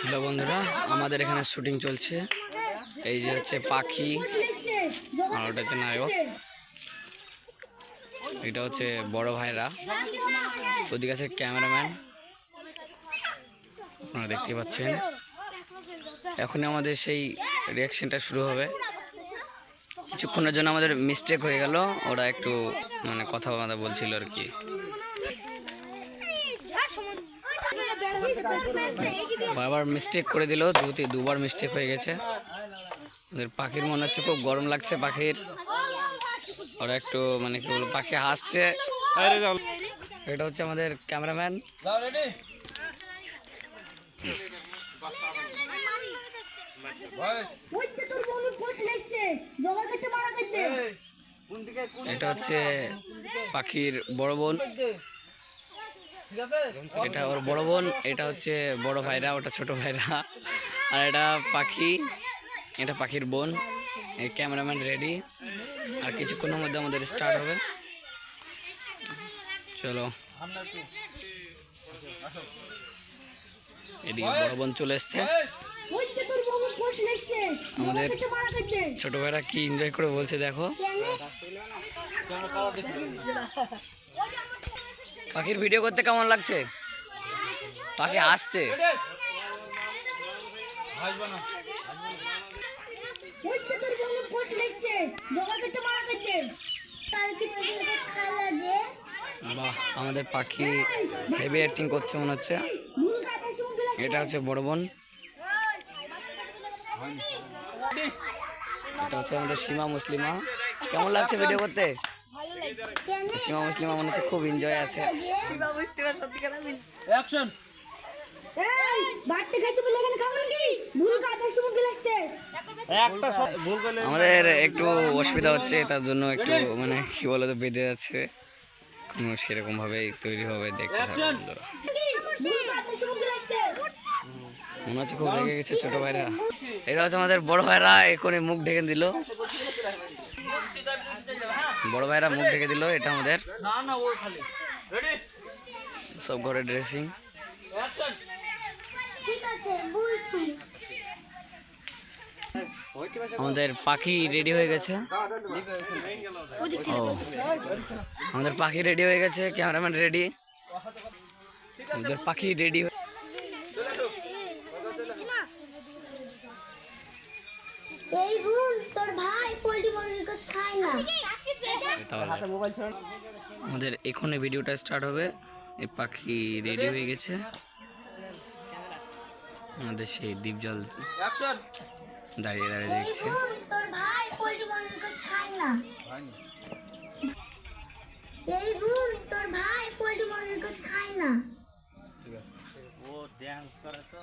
Hello বন্ধুরা, আমাদের এখানে শুটিং চলছে। এই যে হচ্ছে পাখি, আর ওটা হচ্ছে নায়ক। এটা হচ্ছে বড় ভাইরা, ওদিকে আছে ক্যামেরাম্যান। আপনারা দেখতে পাচ্ছেন। এখনই আমাদের সেই রিয়াকশনটা শুরু হবে। কিছুক্ষণের জন্য আমাদের মিস্টেক হয়ে গেল, ওরা একটু মানে কথা বলছিল আর কি। বারবার মিস্টেক করে দিল দুটি দুবার মিস্টেক হয়ে গেছে। ওদের পাখির মনে হচ্ছে খুব গরম লাগছে পাখির। ওরা একটু মানে কি বলব, পাখি হাসছে। এটা হচ্ছে আমাদের ক্যামেরাম্যান। এটা হচ্ছে পাখির বড় বোন। এটা ওর বড় বোন এটা হচ্ছে বড় ভাইরা ওটা ছোট ভাইরা। আর এটা পাখি এটা পাখির বোন। এই ক্যামেরাম্যান রেডি। আর কিছুক্ষণের মধ্যে আমাদের স্টার্ট হবে। চলো। এদিকে বড় বোন চলে এসছে। আমাদের ছোট ভাইরা কি এনজয় করে বলছে দেখো। পাখির ভিডিও করতে কেমন লাগছে? পাখি আসছে বাহ, আমাদের পাখি হেভি অ্যাক্টিং করছে মনে হচ্ছে। এটা হচ্ছে বড় বোন। এটা হচ্ছে আমাদের সীমা মুসলিমা। কেমন লাগছে ভিডিও করতে? সীমা মুসলিমা মনে হচ্ছে খুব এনজয় আছে। অ্যাকশন আমাদের একটু অসুবিধা হচ্ছে তার জন্য একটু মানে কি বলে তো বেঁধে যাচ্ছে। কোনো সেরকম ভাবে তৈরি হবে দেখতে মনে হচ্ছে খুব রেগে গেছে ছোট ভাইরা। এটা হচ্ছে আমাদের বড় ভাইরা এখনই মুখ ঢেকে দিল। বড় ভাইরা মুখ ঢেকে দিল এটা আমাদের। না না ও খালি। রেডি সব ঘরে ড্রেসিং আমাদের পাখি রেডি হয়ে গেছে। ও আমাদের পাখি রেডি হয়ে গেছে ক্যামেরাম্যান রেডি আমাদের পাখি রেডি এই ভুল তোর ভাই পোল্ট্রি মুরগির কাছে খায় না। আমাদের এখানে ভিডিওটা স্টার্ট হবে। এই পাখি রেডি হয়ে গেছে। আমাদের সেই দ্বীপ জল দাঁড়িয়ে দাঁড়িয়ে দেখছে। ভুল তোর ভাই পোল্ট্রি মুরগির কাছে খায় না। এই ভুল তোর ভাই পোল্ট্রি মুরগির কাছে খায় না। ও ড্যান্স করে তো।